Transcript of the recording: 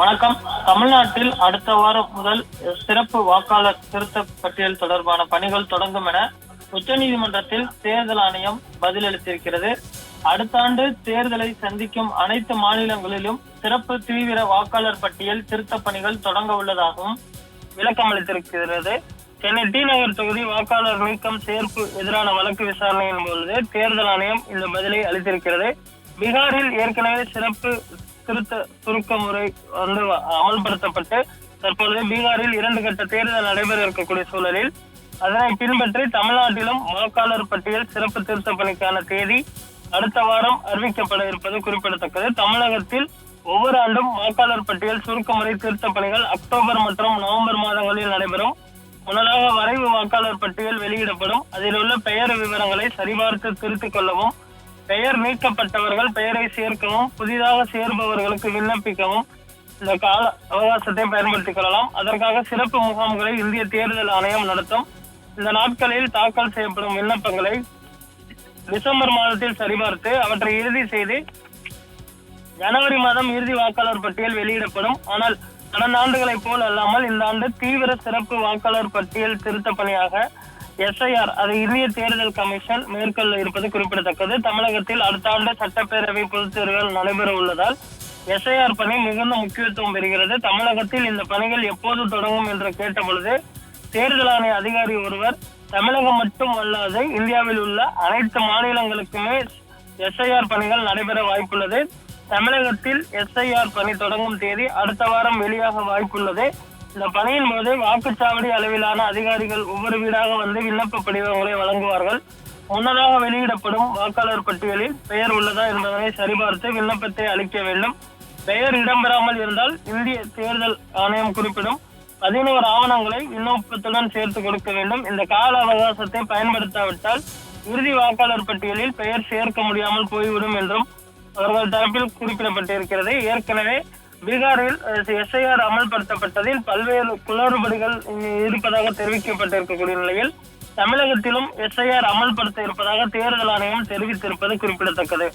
வணக்கம். தமிழ்நாட்டில் அடுத்த வாரம் முதல் சிறப்பு வாக்காளர் திருத்த பட்டியல் தொடர்பான பணிகள் தொடங்கும் என உச்சநீதிமன்றத்தில் தேர்தல் ஆணையம் பதிலளித்திருக்கிறது. அடுத்த ஆண்டு தேர்தலை சந்திக்கும் அனைத்து மாநிலங்களிலும் சிறப்பு தீவிர வாக்காளர் பட்டியல் திருத்த பணிகள் தொடங்க உள்ளதாகவும் விளக்கம் அளித்திருக்கிறது. சென்னை டி நகர் தொகுதி வாக்காளர் நீக்கம் சேர்ப்பு எதிரான வழக்கு விசாரணையின் பொழுது தேர்தல் ஆணையம் இந்த பதிலை அளித்திருக்கிறது. பீகாரில் ஏற்கனவே சிறப்பு திருத்த சுருக்க முறை வந்து அமல்படுத்தப்பட்டு தற்பொழுது பீகாரில் இரண்டு கட்ட தேர்தல் நடைபெற இருக்கக்கூடிய சூழலில் அதனை பின்பற்றி தமிழ்நாட்டிலும் வாக்காளர் பட்டியல் சிறப்பு திருத்த பணிக்கான தேதி அடுத்த வாரம் அறிவிக்கப்பட இருப்பது குறிப்பிடத்தக்கது. தமிழகத்தில் ஒவ்வொரு ஆண்டும் வாக்காளர் பட்டியல் சுருக்க முறை திருத்த பணிகள் அக்டோபர் மற்றும் நவம்பர் மாதங்களில் நடைபெறும். முன்னதாக வரைவு வாக்காளர் பட்டியல் வெளியிடப்படும். அதில் உள்ள பெயர் விவரங்களை சரிபார்த்து திருத்திக் கொள்ளவும் பெயர் நீக்கப்பட்டவர்கள் பெயரை சேர்க்கவும் புதிதாக சேர்பவர்களுக்கு விண்ணப்பிக்கவும் இந்த கால அவகாசத்தை பயன்படுத்திக் கொள்ளலாம். அதற்காக சிறப்பு முகாம்களை இந்திய தேர்தல் ஆணையம் நடத்தும். இந்த நாட்களில் தாக்கல் செய்யப்படும் விண்ணப்பங்களை டிசம்பர் மாதத்தில் சரிபார்த்து அவற்றை இறுதி செய்து ஜனவரி மாதம் இறுதி வாக்காளர் பட்டியல் வெளியிடப்படும். ஆனால் கடந்த ஆண்டுகளைப் போல் அல்லாமல் இந்த ஆண்டு தீவிர சிறப்பு வாக்காளர் பட்டியல் திருத்த பணியாக எஸ்ஐஆர் அது இந்திய தேர்தல் கமிஷன் மேற்கொள்ள இருப்பது குறிப்பிடத்தக்கது. தமிழகத்தில் அடுத்த ஆண்டு சட்டப்பேரவை பொதுத் தேர்தல் நடைபெற உள்ளதால் எஸ்ஐஆர் பணி மிகுந்த முக்கியத்துவம் பெறுகிறது. தமிழகத்தில் இந்த பணிகள் எப்போது தொடங்கும் என்று கேட்டபொழுது தேர்தல் ஆணைய அதிகாரி ஒருவர் தமிழகம் மட்டும் அல்லாது இந்தியாவில் உள்ள அனைத்து மாநிலங்களுக்குமே எஸ்ஐஆர் பணிகள் நடைபெற வாய்ப்புள்ளது. தமிழகத்தில் எஸ்ஐஆர் பணி தொடங்கும் தேதி அடுத்த வாரம் வெளியாக வாய்ப்புள்ளது. இந்த பணியின் போது வாக்குச்சாவடி அளவிலான அதிகாரிகள் ஒவ்வொரு வீடாக வந்து விண்ணப்ப படிவங்களை வழங்குவார்கள். முன்னதாக வெளியிடப்படும் வாக்காளர் பட்டியலில் பெயர் உள்ளதா என்பதனை சரிபார்த்து விண்ணப்பத்தை அளிக்க வேண்டும். பெயர் இடம்பெறாமல் இருந்தால் இந்திய தேர்தல் ஆணையம் குறிப்பிடும். பதினோரு ஆவணங்களை விண்ணப்பத்துடன் சேர்த்து கொடுக்க வேண்டும். இந்த கால அவகாசத்தை பயன்படுத்தாவிட்டால் இறுதி வாக்காளர் பட்டியலில் பெயர் சேர்க்க முடியாமல் போய்விடும் என்றும் அவர்கள் தரப்பில் குறிப்பிடப்பட்டிருக்கிறது. ஏற்கனவே பீகாரில் எஸ்ஐஆர் அமல்படுத்தப்பட்டதில் பல்வேறு குளறுபடிகள் இருப்பதாக தெரிவிக்கப்பட்டிருக்கக்கூடிய நிலையில் தமிழகத்திலும் எஸ்ஐஆர் அமல்படுத்த இருப்பதாக தேர்தல் ஆணையம் தெரிவித்திருப்பது குறிப்பிடத்தக்கது.